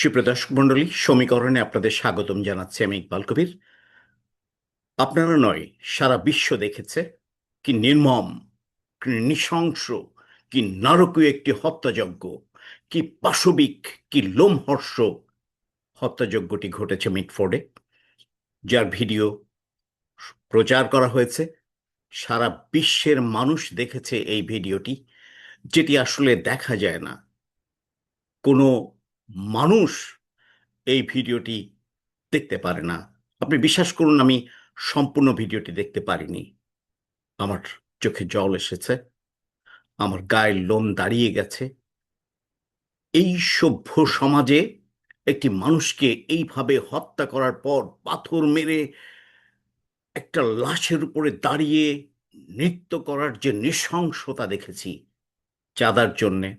সুপ্রদর্শক মন্ডলী সমীকরণে আপনাদের স্বাগতম জানাচ্ছি আমি ইকবাল কবির। আপনারা নয়, সারা বিশ্ব দেখেছে কি নির্মম, কি নৃশংস, কি নারকীয় একটি হত্যাযজ্ঞ, কি পাশবিক, কি লোমহর্ষ হত্যাযজ্ঞটি ঘটেছে মিটফোর্ডে, যার ভিডিও প্রচার করা হয়েছে। সারা বিশ্বের মানুষ দেখেছে এই ভিডিওটি, যেটি আসলে দেখা যায় না। কোনো মানুষ এই ভিডিওটি দেখতে পারে না। আপনি বিশ্বাস করুন, আমি সম্পূর্ণ ভিডিওটি দেখতে পারিনি। আমার চোখে জল এসেছে, আমার গায়ের লোম দাঁড়িয়ে গেছে। এই সভ্য সমাজে একটি মানুষকে এইভাবে হত্যা করার পর পাথর মেরে একটা লাশের উপরে দাঁড়িয়ে নৃত্য করার যে নৃশংসতা দেখেছি, চাঁদার জন্যে,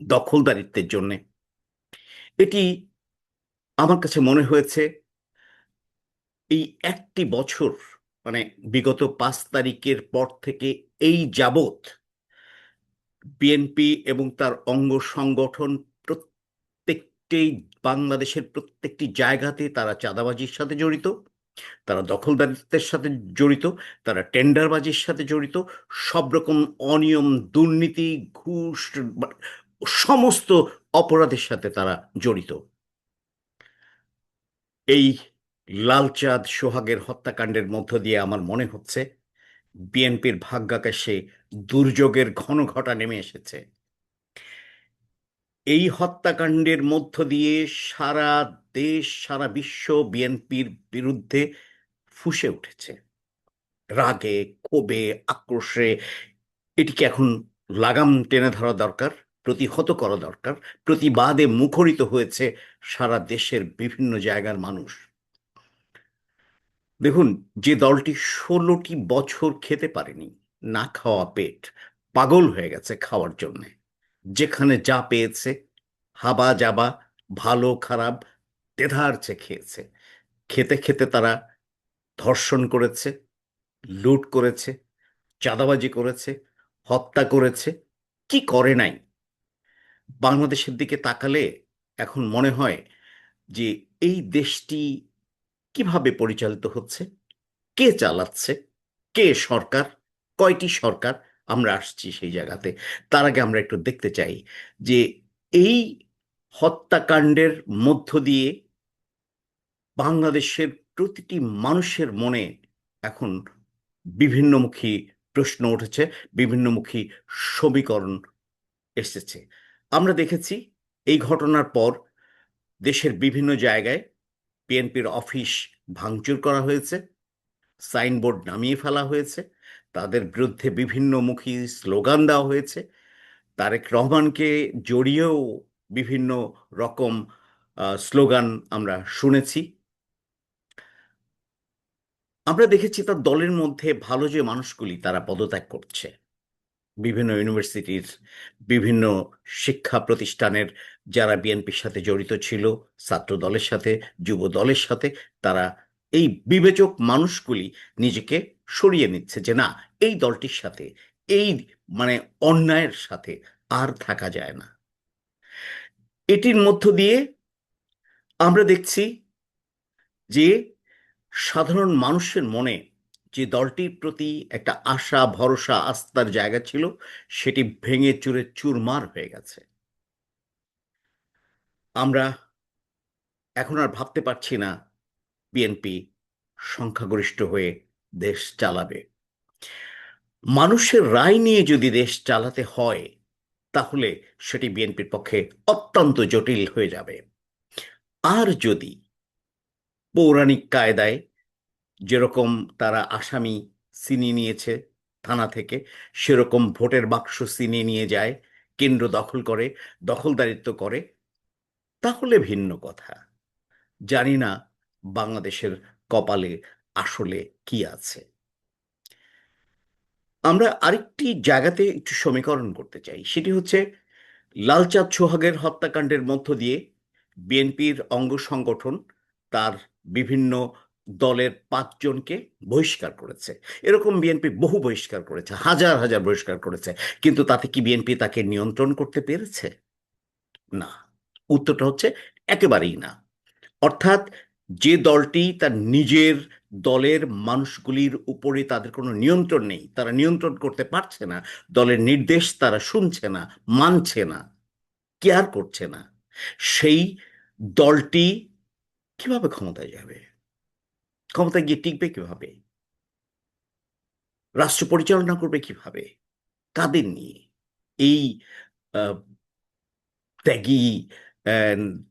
দখলদারিত্বের জন্যে এটি আমার কাছে মনে হয়েছে, এই একটি বছর মানে বিগত পাঁচ তারিখের পর থেকে এই যাবৎ বিএনপি এবং তার অঙ্গ সংগঠন প্রত্যেকটি বাংলাদেশের প্রত্যেকটি জায়গাতে তারা চাঁদাবাজির সাথে জড়িত, তারা দখলদারিত্বের সাথে জড়িত, তারা টেন্ডারবাজির সাথে জড়িত, সব রকম অনিয়ম, দুর্নীতি, ঘুষ সমস্ত অপরাধের সাথে তারা জড়িত। এই লালচাঁদ সোহাগের হত্যাকাণ্ডের মধ্য দিয়ে আমার মনে হচ্ছে, বিএনপির ভাগ্যাকাশে দুর্যোগের ঘন ঘটা নেমে এসেছে। এই হত্যাকাণ্ডের মধ্য দিয়ে সারা দেশ, সারা বিশ্ব বিএনপির বিরুদ্ধে ফুসে উঠেছে। রাগে, ক্ষোভে, আক্রোশে, এটিকে এখন লাগাম টেনে ধরা দরকার। প্রতিহত করা দরকার, প্রতিবাদে মুখরিত হয়েছে সারা দেশের বিভিন্ন জায়গার মানুষ। দেখুন, যে দলটি ষোলোটি বছর খেতে পারেনি, না খাওয়া পেট, পাগল হয়ে গেছে খাওয়ার জন্যে। যেখানে যা পেয়েছে, হাবা যাবা ভালো, খারাপ দেধারছে খেয়েছে। খেতে খেতে তারা ধর্ষণ করেছে, লুট করেছে, চাঁদাবাজি করেছে, হত্যা করেছে, কি করে নাই? বাংলাদেশের দিকে তাকালে এখন মনে হয় যে এই দেশটি কীভাবে পরিচালিত হচ্ছে? কে চালাচ্ছে? কে সরকার? কয়টি সরকার? আমরা আসছি সেই জায়গাতে। তার আগে আমরা একটু দেখতে চাই যে এই হত্যাকাণ্ডের মধ্য দিয়ে বাংলাদেশের প্রতিটি মানুষের মনে এখন বিভিন্নমুখী প্রশ্ন উঠেছে, বিভিন্নমুখী সমীকরণ এসেছে। আমরা দেখেছি এই ঘটনার পর দেশের বিভিন্ন জায়গায় বিএনপির অফিস ভাঙচুর করা হয়েছে, সাইনবোর্ড নামিয়ে ফেলা হয়েছে, তাদের বিরুদ্ধে বিভিন্নমুখী স্লোগান দেওয়া হয়েছে। তারেক রহমানকে জড়িয়েও বিভিন্ন রকম স্লোগান আমরা শুনেছি। আমরা দেখেছি তার দলের মধ্যে ভালো যে মানুষগুলি তারা পদত্যাগ করছে। বিভিন্ন ইউনিভার্সিটির বিভিন্ন শিক্ষা প্রতিষ্ঠানের যারা বিএনপির সাথে জড়িত ছিল, ছাত্র দলের সাথে, যুব দলের সাথে, তারা এই বিবেচক মানুষগুলি নিজেকে সরিয়ে নিচ্ছে যে না, এই দলটির সাথে, এই মানে অন্যায়ের সাথে আর থাকা যায় না। এটির মধ্য দিয়ে আমরা দেখছি যে সাধারণ মানুষের মনে যে দলটির প্রতি একটা আশা, ভরসা, আস্থার জায়গা ছিল, সেটি ভেঙে চুরে চুরমার হয়ে গেছে। আমরা এখন আর ভাবতে পারছি না বিএনপি সংখ্যাগরিষ্ঠ হয়ে দেশ চালাবে। মানুষের রায় নিয়ে যদি দেশ চালাতে হয়, তাহলে সেটি বিএনপির পক্ষে অত্যন্ত জটিল হয়ে যাবে। আর যদি পৌরাণিক কায়দায় যেরকম তারা আসামি সিনিয়ে নিয়েছে থানা থেকে, সেরকম ভোটের বাক্স সিনিয়ে নিয়ে যায়, কেন্দ্র দখল করে, দখলদারিত্ব করে। তাহলে ভিন্ন কথা। জানি না বাংলাদেশের কপালে, আসলে কি আছে। আমরা আরেকটি জায়গাতে একটু সমীকরণ করতে চাই। সেটি হচ্ছে, লালচাঁদ সোহাগের হত্যাকাণ্ডের মধ্য দিয়ে বিএনপির অঙ্গ সংগঠন তার বিভিন্ন দলের পাঁচজনকে বহিষ্কার করেছে। এরকম বিএনপি বহু বহিষ্কার করেছে, হাজার হাজার বহিষ্কার করেছে। কিন্তু তাতে কি বিএনপি তাকে নিয়ন্ত্রণ করতে পেরেছে? না। উত্তরটা হচ্ছে একেবারেই না। অর্থাৎ যে দলটি তার নিজের দলের মানুষগুলির উপরে তাদের কোনো নিয়ন্ত্রণ নেই, তারা নিয়ন্ত্রণ করতে পারছে না, দলের নির্দেশ তারা শুনছে না, মানছে না, কেয়ার করছে না। সেই দলটি কীভাবে ক্ষমতায় যাবে? ক্ষমতায় গিয়ে টিকবে কীভাবে? রাষ্ট্র পরিচালনা করবে কীভাবে? কাদের নিয়ে? এই ত্যাগী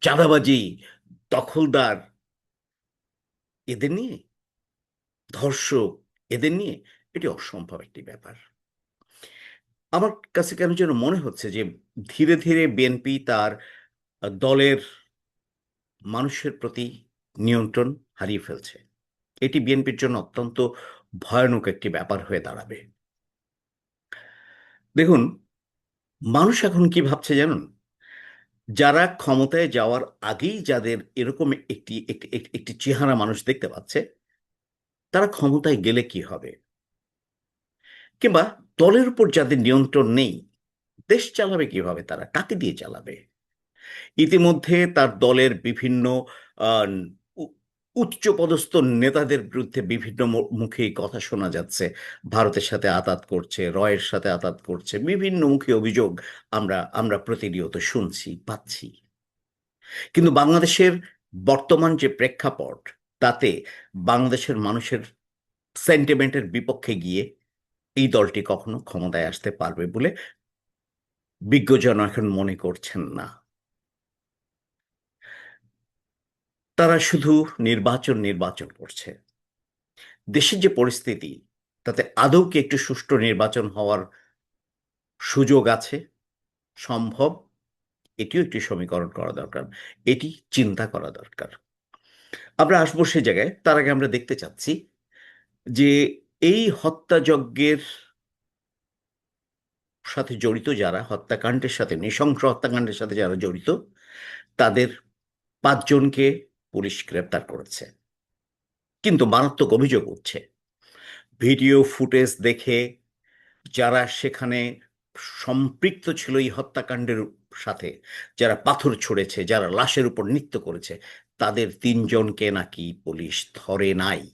চাঁদাবাজি, দখলদার এদের নিয়ে? ধর্ষক এদের নিয়ে? এটি অসম্ভব একটি ব্যাপার। আমার কাছে কেন যেন মনে হচ্ছে যে, ধীরে ধীরে বিএনপি তার দলের মানুষের প্রতি নিয়ন্ত্রণ হারিয়ে ফেলছে। এটি বিএনপির জন্য অত্যন্ত ভয়ানক একটি ব্যাপার হয়ে দাঁড়াবে। দেখুন, মানুষ এখন কি ভাবছে জানুন? যারা ক্ষমতায় যাওয়ার আগেই যাদের এরকম একটি একটি চেহারা মানুষ দেখতে পাচ্ছে, তারা ক্ষমতায় গেলে কি হবে? কিংবা দলের উপর যাদের নিয়ন্ত্রণ নেই, দেশ চালাবে কীভাবে তারা? কাকে দিয়ে চালাবে? ইতিমধ্যে তার দলের বিভিন্ন উচ্চপদস্থ নেতাদের বিরুদ্ধে বিভিন্ন মুখে কথা শোনা যাচ্ছে। ভারতের সাথে আতাত করছে, রয়ের সাথে আতাত করছে, বিভিন্ন মুখে অভিযোগ আমরা আমরা প্রতিনিয়ত শুনছি, পাচ্ছি। কিন্তু বাংলাদেশের বর্তমান যে প্রেক্ষাপট, তাতে বাংলাদেশের মানুষের সেন্টিমেন্টের বিপক্ষে গিয়ে এই দলটি কখনো ক্ষমতায় আসতে পারবে বলে বিজ্ঞজন এখন মনে করছেন না। তারা শুধু নির্বাচন নির্বাচন করছে। দেশের যে পরিস্থিতি, তাতে আদৌ কি একটু সুষ্ঠু নির্বাচন হওয়ার সুযোগ আছে? সম্ভব? এটিও একটি সমীকরণ করা দরকার। এটি চিন্তা করা দরকার। আমরা আসব সে জায়গায়। তার আগে আমরা দেখতে চাচ্ছি যে এই হত্যাযজ্ঞের সাথে জড়িত যারা, হত্যাকাণ্ডের সাথে, নৃশংস হত্যাকাণ্ডের সাথে যারা জড়িত, তাদের পাঁচজনকে পুলিশ গ্রেপ্তার করেছে। কিন্তু মারাত্মক অভিযোগ উঠছে। ভিডিও ফুটেজ দেখে যারা সেখানে সম্পৃক্ত ছিল এই হত্যাকাণ্ডের সাথে, যারা পাথর ছুঁড়েছে, যারা লাশের উপর নৃত্য করেছে, তাদের তিনজনকে নাকি পুলিশ ধরে নাই।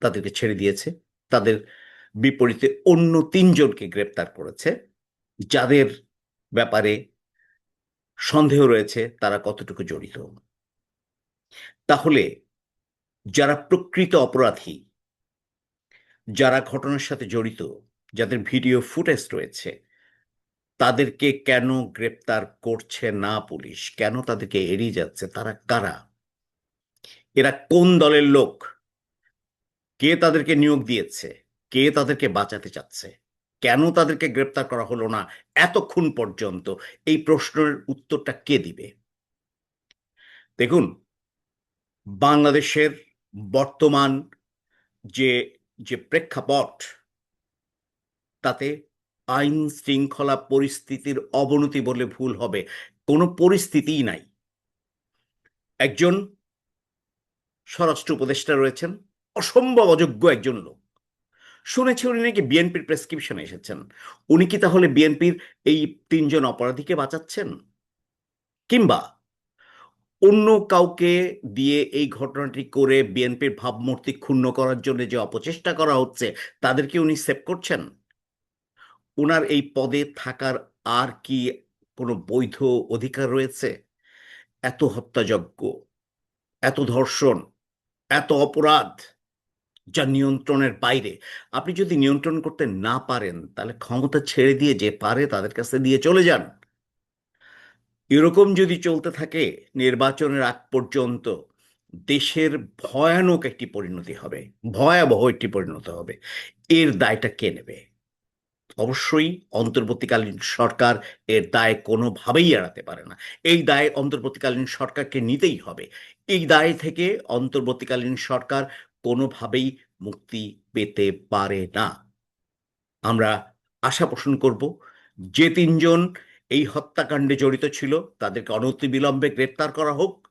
তাদেরকে ছেড়ে দিয়েছে। তাদের বিপরীতে অন্য তিনজনকে গ্রেপ্তার করেছে। যাদের ব্যাপারে সন্দেহ রয়েছে, তারা কতটুকু জড়িত? তাহলে যারা প্রকৃত অপরাধী, যারা ঘটনার সাথে জড়িত, যাদের ভিডিও ফুটেজ রয়েছে, তাদেরকে কেন গ্রেপ্তার করছে না পুলিশ? কেন তাদেরকে এড়িয়ে যাচ্ছে? তারা কারা? এরা কোন দলের লোক? কে তাদেরকে নিয়োগ দিয়েছে? কে তাদেরকে বাঁচাতে চাচ্ছে? কেন তাদেরকে গ্রেপ্তার করা হলো না এতক্ষণ পর্যন্ত? এই প্রশ্নের উত্তরটা কে দিবে? দেখুন বাংলাদেশের বর্তমান যে যে প্রেক্ষাপট, তাতে আইন শৃঙ্খলা পরিস্থিতির অবনতি বলে ভুল হবে। কোনো পরিস্থিতিই নাই। একজন স্বরাষ্ট্র উপদেষ্টা রয়েছেন, অসম্ভব অযোগ্য একজন লোক। শুনেছি উনি নাকি বিএনপির প্রেসক্রিপশনে এসেছেন। উনি কি তাহলে বিএনপির এই তিনজন অপরাধীকে বাঁচাচ্ছেন? কিংবা অন্য কাউকে দিয়ে এই ঘটনাটি করে বিএনপির ভাবমূর্তি ক্ষুণ্ণ করার জন্য যে অপচেষ্টা করা হচ্ছে, তাদেরকে উনি সেভ করছেন? ওনার এই পদে থাকার আর কি কোনো বৈধ অধিকার রয়েছে? এত হত্যাযজ্ঞ, এত ধর্ষণ, এত অপরাধ যা নিয়ন্ত্রণের বাইরে। আপনি যদি নিয়ন্ত্রণ করতে না পারেন, তাহলে ক্ষমতা ছেড়ে দিয়ে যে পারে, তাদের কাছে দিয়ে চলে যান। এরকম যদি চলতে থাকে, নির্বাচনের আগ পর্যন্ত দেশের ভয়ানক একটি পরিণতি হবে, ভয়াবহ একটি পরিণত হবে। এর দায়টা কে নেবে? অবশ্যই অন্তর্বর্তীকালীন সরকার এর দায় কোনোভাবেই এড়াতে পারে না। এই দায় অন্তর্বর্তীকালীন সরকারকে নিতেই হবে। এই দায় থেকে অন্তর্বর্তীকালীন সরকার কোনোভাবেই মুক্তি পেতে পারে না। আমরা আশা পোষণ করব যে তিনজন এই হত্যাকাণ্ডে জড়িত ছিল, তাদেরকে অনতিবিলম্বে গ্রেপ্তার করা হোক।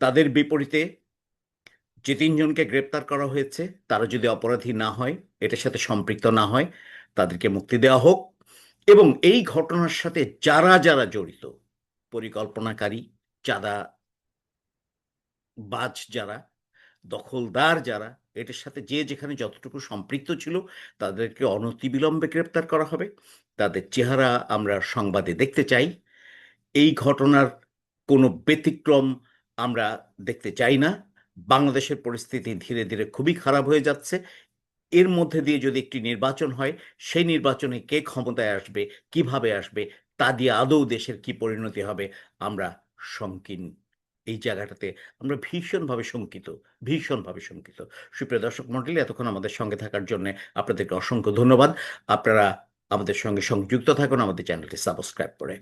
তাদের বিপরীতে যে তিনজনকে গ্রেপ্তার করা হয়েছে, তারা যদি অপরাধী না হয়, এটার সাথে সম্পৃক্ত না হয়, তাদেরকে মুক্তি দেওয়া হোক। এবং এই ঘটনার সাথে যারা যারা জড়িত, পরিকল্পনাকারী চাঁদা বাজ যারা, দখলদার যারা এটার সাথে যে যেখানে যতটুকু সম্পৃক্ত ছিল, তাদেরকে অনতিবিলম্বে গ্রেপ্তার করা হবে। তাদের চেহারা আমরা সংবাদে দেখতে চাই। এই ঘটনার কোনো ব্যতিক্রম আমরা দেখতে চাই না। বাংলাদেশের পরিস্থিতি ধীরে ধীরে খুবই খারাপ হয়ে যাচ্ছে। এর মধ্যে দিয়ে যদি একটি নির্বাচন হয়, সেই নির্বাচনে কে ক্ষমতায় আসবে, কীভাবে আসবে, তা দিয়ে আদৌ দেশের কি পরিণতি হবে, আমরা শঙ্কিন এই জায়গাটাতে আমরা ভীষণভাবে শঙ্কিত ভীষণভাবে শঙ্কিত। সুপ্রিয় দর্শক মন্ডলী, এতক্ষণ আমাদের সঙ্গে থাকার জন্য আপনাদেরকে অসংখ্য ধন্যবাদ। আপনারা আমাদের সঙ্গে সংযুক্ত থাকুন, আমাদের চ্যানেলটি সাবস্ক্রাইব করে।